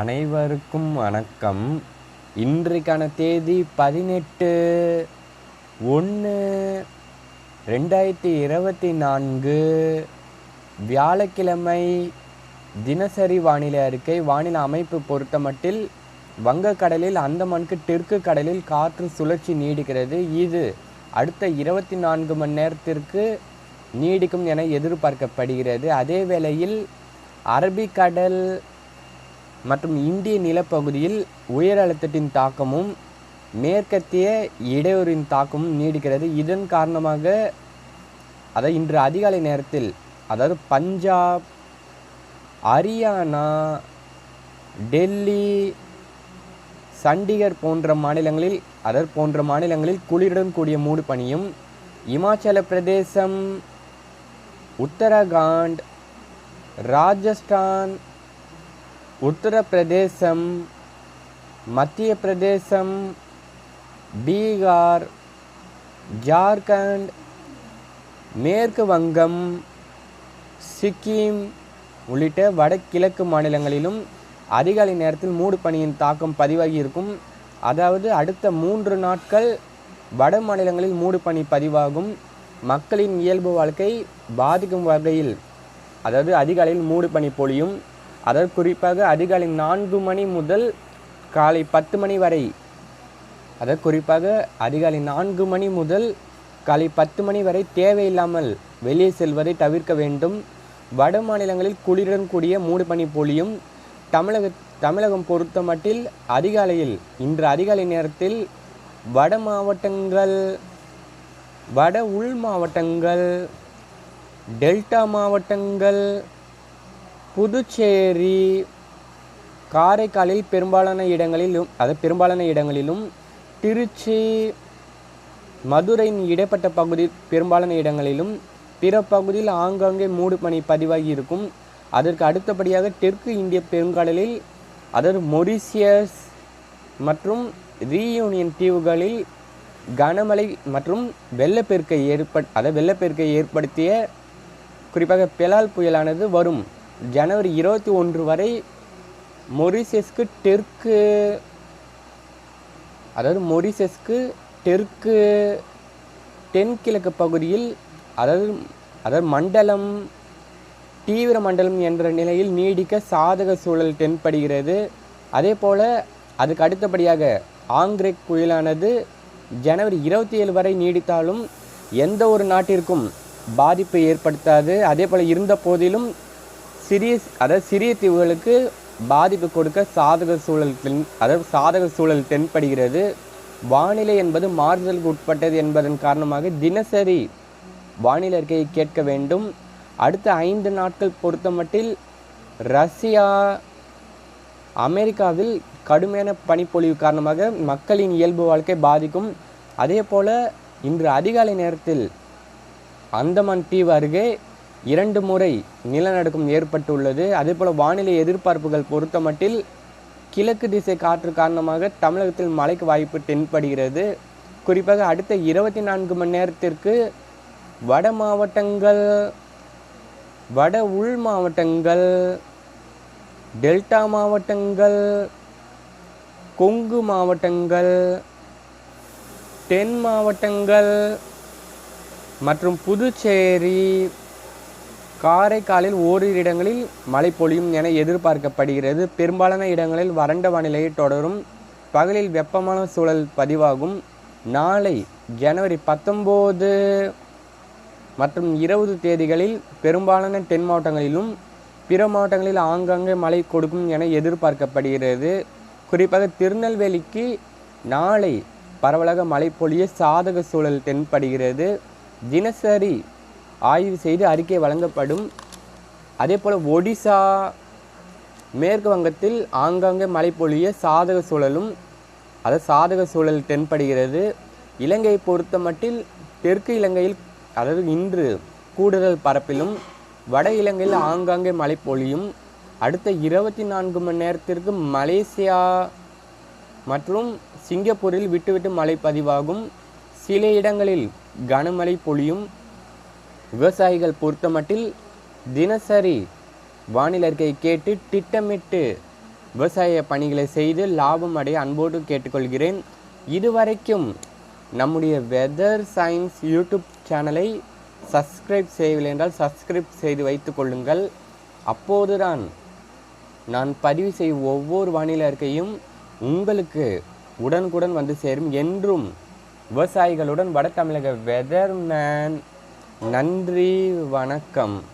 அனைவருக்கும் வணக்கம். இன்றைக்கான தேதி பதினெட்டு ஒன்று ரெண்டாயிரத்தி இருபத்தி நான்கு. வியாழக்கிழமை தினசரி வானிலை அறிக்கை. வானிலை அமைப்பு பொறுத்தமட்டில் வங்கக்கடலில் அந்தமானுக்கு தெற்கு கடலில் காற்று சுழற்சி நீடிக்கிறது. இது அடுத்த இருபத்தி நான்கு மணி நேரத்திற்கு நீடிக்கும் என எதிர்பார்க்கப்படுகிறது. அதே வேளையில் அரபிக்கடல் மற்றும் இந்திய நிலப்பகுதியில் உயர் அழுத்தத்தின் தாக்கமும் மேற்கத்திய இடையூறின் தாக்கமும் நீடிக்கிறது. இதன் காரணமாக அதை இன்று அதிகாலை நேரத்தில் அதாவது பஞ்சாப் ஹரியானா டெல்லி சண்டிகர் போன்ற மாநிலங்களில் அதர் போன்ற மாநிலங்களில் குளிருடன் கூடிய மூடு பனியும் இமாச்சல பிரதேசம் உத்தரகாண்ட் ராஜஸ்தான் உத்தரப்பிரதேசம் மத்திய பிரதேசம் பீகார் ஜார்க்கண்ட் மேற்கு வங்கம் சிக்கிம் உள்ளிட்ட வடகிழக்கு மாநிலங்களிலும் அதிகாலை நேரத்தில் மூடு பனியின் தாக்கம் பதிவாகி இருக்கும் அதாவது அடுத்த மூன்று நாட்கள் வட மாநிலங்களில் மூடு பனி பதிவாகும். மக்களின் இயல்பு வாழ்க்கை பாதிக்கும் வகையில் அதாவது அதிகாலையில் மூடு பனி பொழியும். அதாவது குறிப்பாக அதிகாலை நான்கு மணி முதல் காலை பத்து மணி வரை. அதாவது குறிப்பாக அதிகாலை நான்கு மணி முதல் காலை பத்து மணி வரை தேவையில்லாமல் வெளியே செல்வதை தவிர்க்க வேண்டும். வட மாநிலங்களில் குளிருடன் கூடிய மூடு பனி பொழியும். தமிழக தமிழகம் பொறுத்த மட்டில் அதிகாலையில் இன்று அதிகாலை நேரத்தில் வட மாவட்டங்கள் வட உள் மாவட்டங்கள் டெல்டா மாவட்டங்கள் புதுச்சேரி காரைக்காலில் பெரும்பாலான இடங்களிலும் அது பெரும்பாலான இடங்களிலும் திருச்சி மதுரையின் இடைப்பட்ட பகுதி பெரும்பாலான இடங்களிலும் பிற பகுதியில் ஆங்காங்கே மூடு பனி பதிவாகி இருக்கும். அதற்கு அடுத்தபடியாக தெற்கு இந்திய பெருங்கடலில் அதாவது மொரிசியஸ் மற்றும் ரீயூனியன் தீவுகளில் கனமழை மற்றும் வெள்ளப்பெருக்கை ஏற்பட் அதாவது வெள்ளப்பெருக்கை ஏற்படுத்திய குறிப்பாக பெலால் புயலானது வரும். ஜனவரி இருபத்தி ஒன்று வரை மொரிசியஸ்க்கு தெற்கு அதாவது மொரிசஸ்க்கு தெற்கு தென்கிழக்கு பகுதியில் அதாவது அதாவது மண்டலம் தீவிர மண்டலம் என்ற நிலையில் நீடிக்க சாதக சூழல் தென்படுகிறது. அதே போல் அதுக்கு அடுத்தபடியாக ஆங்கிரேக் புயலானது ஜனவரி இருபத்தி ஏழு வரை நீடித்தாலும் எந்த ஒரு நாட்டிற்கும் பாதிப்பை ஏற்படுத்தாது. அதே போல் இருந்த போதிலும் சிறிய அதாவது சிறிய தீவுகளுக்கு பாதிப்பு கொடுக்க சாதக சூழல் தென் அதாவது சாதக சூழல் தென்படுகிறது. வானிலை என்பது மாறுதலுக்கு உட்பட்டது என்பதன் காரணமாக தினசரி வானிலை அறிக்கையை கேட்க வேண்டும். அடுத்த ஐந்து நாட்கள் பொறுத்தமட்டில் ரஷ்யா அமெரிக்காவில் கடுமையான பனிப்பொழிவு காரணமாக மக்களின் இயல்பு வாழ்க்கை பாதிக்கும். அதே போல் இன்று அதிகாலை நேரத்தில் அந்தமான் தீவு அருகே இரண்டு முறை நிலநடுக்கம் ஏற்பட்டுள்ளது. அதே போல் வானிலை எதிர்பார்ப்புகள் பொறுத்தமட்டில் கிழக்கு திசை காற்று காரணமாக தமிழகத்தில் மழைக்கு வாய்ப்பு தென்படுகிறது. குறிப்பாக அடுத்த இருபத்தி நான்கு மணி நேரத்திற்கு வட மாவட்டங்கள் வட உள் மாவட்டங்கள் டெல்டா மாவட்டங்கள் கொங்கு மாவட்டங்கள் தென் மாவட்டங்கள் மற்றும் புதுச்சேரி காரைக்காலில் ஓரிரு இடங்களில் மழை பொழியும் என எதிர்பார்க்கப்படுகிறது. பெரும்பாலான இடங்களில் வறண்ட வானிலையை தொடரும் பகலில் வெப்பமான சூழல் பதிவாகும். நாளை ஜனவரி பத்தொம்போது மற்றும் இருபது தேதிகளில் பெரும்பாலான தென் மாவட்டங்களிலும் பிற மாவட்டங்களில் ஆங்காங்கே மழை கொடுக்கும் என எதிர்பார்க்கப்படுகிறது. குறிப்பாக திருநெல்வேலிக்கு நாளை பரவலாக மழை பொழிய சாதக சூழல் தென்படுகிறது. தினசரி ஆய்வு செய்து அறிக்கை வழங்கப்படும். அதே போல் ஒடிசா மேற்கு வங்கத்தில் ஆங்காங்கே மழை பொழிய சாதக சூழலும் அதாவது சாதக சூழல் தென்படுகிறது. இலங்கையை பொறுத்த மட்டில் தெற்கு இலங்கையில் அதாவது இன்று கூடுதல் பரப்பிலும் வட இலங்கையில் ஆங்காங்கே மழை பொழியும். அடுத்த இருபத்தி நான்கு மணி நேரத்திற்கு மலேசியா மற்றும் சிங்கப்பூரில் விட்டுவிட்டு மழை பதிவாகும். சில இடங்களில் கனமழை பொழியும். விவசாயிகள் பொறுத்தமட்டில் தினசரி வானிலை அறிக்கையை கேட்டு திட்டமிட்டு விவசாய பணிகளை செய்து லாபம் அடைய அன்போடு கேட்டுக்கொள்கிறேன். இதுவரைக்கும் நம்முடைய வெதர் சயின்ஸ் யூடியூப் சேனலை சப்ஸ்கிரைப் செய்யவில்லை என்றால் சப்ஸ்கிரைப் செய்து வைத்து கொள்ளுங்கள். அப்போதுதான் நான் பதிவு செய்யும் ஒவ்வொரு வானிலை அறிக்கையும் உங்களுக்கு உடனுக்குடன் வந்து சேரும் என்றும் விவசாயிகளுடன் வட தமிழக வெதர்மேன் நன்றி வணக்கம்.